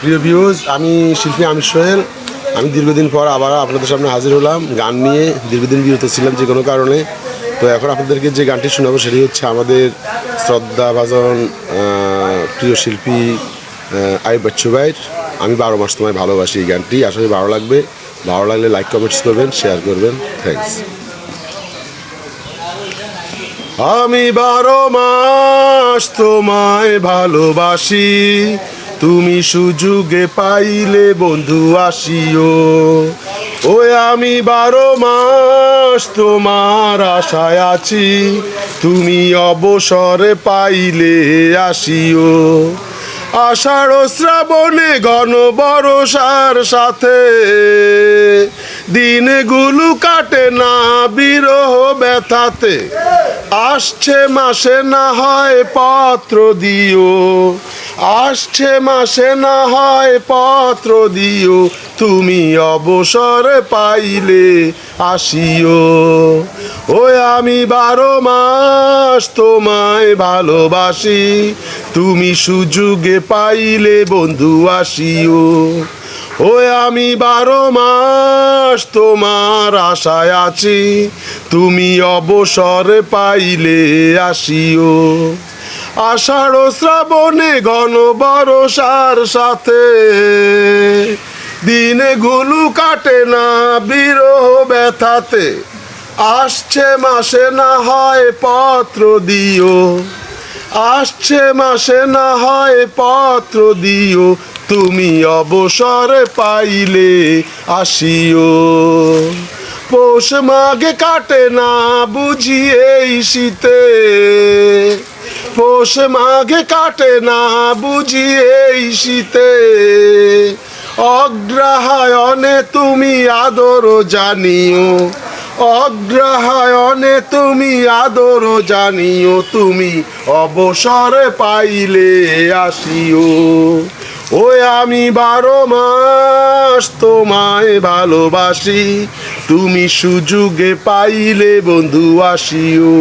প্রিয় ভিউজ আমি শিল্পী আমির সোহেল। আমি দীর্ঘদিন পর আবার আপনাদের সামনে হাজির হলাম। গান নিয়ে দীর্ঘদিন বিরত ছিলাম যে কোনো কারণে। তো এখন আপনাদেরকে যে গানটি শোনাবো সেটি হচ্ছে আমাদের শ্রদ্ধা ভাজন প্রিয় শিল্পী আইব বাচ্চু ভাইয়ের। আমি বারো মাস তোমায় ভালোবাসি এই গানটি। আসলে ভালো লাগবে। ভালো লাগলে লাইক কমেন্টস করবেন শেয়ার করবেন। থ্যাংকস আমি বারো মাস তোমায় ভালোবাসি, তুমি সুযোগে পাইলে বন্ধু আসিও। ওই আমি বারো মাস তোমার আশায় আছি, তুমি অবসরে পাইলে আসিও। আষাঢ় শ্রাবণে ঘন বরসার সাথে দিনগুলো কাটে না বিরহ ব্যথাতে। আসছে মাসে না হয় পত্র দিও। আসছে মাসে না হয় পত্র দিও। তুমি অবসর পাইলে আসিও। ওই আমি বারো মাস তোমায় ভালোবাসি। তুমি সুযোগে পাইলে বন্ধু আসিও। ওই আমি বারো মাস তোমার আশায় আছি। তুমি অবসর পাইলে আসিও। আষাঢ় শ্রাবণে ঘন বরসার সাথে দিনগুলো কাটে না বিরহ ব্যথাতে। আসছে মাসে না হয় পত্র দিও। আসছে মাসে না হয় পত্র দিও, তুমি অবসরে পাইলে আসিও। পৌষ মাঘে কাটে না বুঝি এই শীতে। পৌষ মাঘে কাটে না বুঝি এই শীতে। অগ্রহায়ণে তুমি আদর জানিও অগ্রহায়ণে তুমি আদর জানিও, তুমি অবসরে পাইলে আসিও। ওই আমি বারো মাস তোমায় ভালোবাসি, তুমি সুযোগে পাইলে বন্ধু আসিও।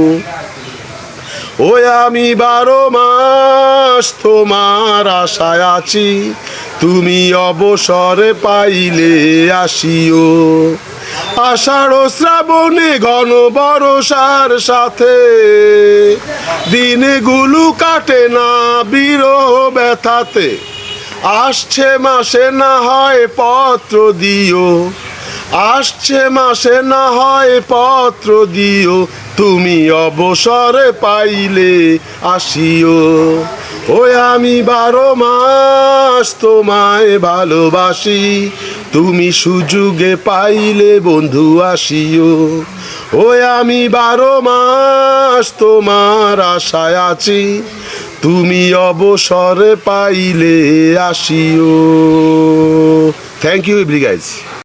ওই আমি বারো মাস তোমার আশায় আছি, তুমি অবসরে পাইলে আসিও। আষাঢ় শ্রাবণে ঘন বরসার সাথে দিনগুলো কাটে না বিরহ ব্যথাতে। আসছে মাসে না হয় পত্র দিও, আসছে মাসে না হয় পত্র দিও, তুমি অবসরে পাইলে আসিও। ওই আমি বারো মাস তোমায় ভালোবাসি তুমি সুযোগে পাইলে বন্ধু আসিও। ও আমি বারো মাস তোমার আশায় আছি। তুমি অবসরে পাইলে আসিও। Thank you every guys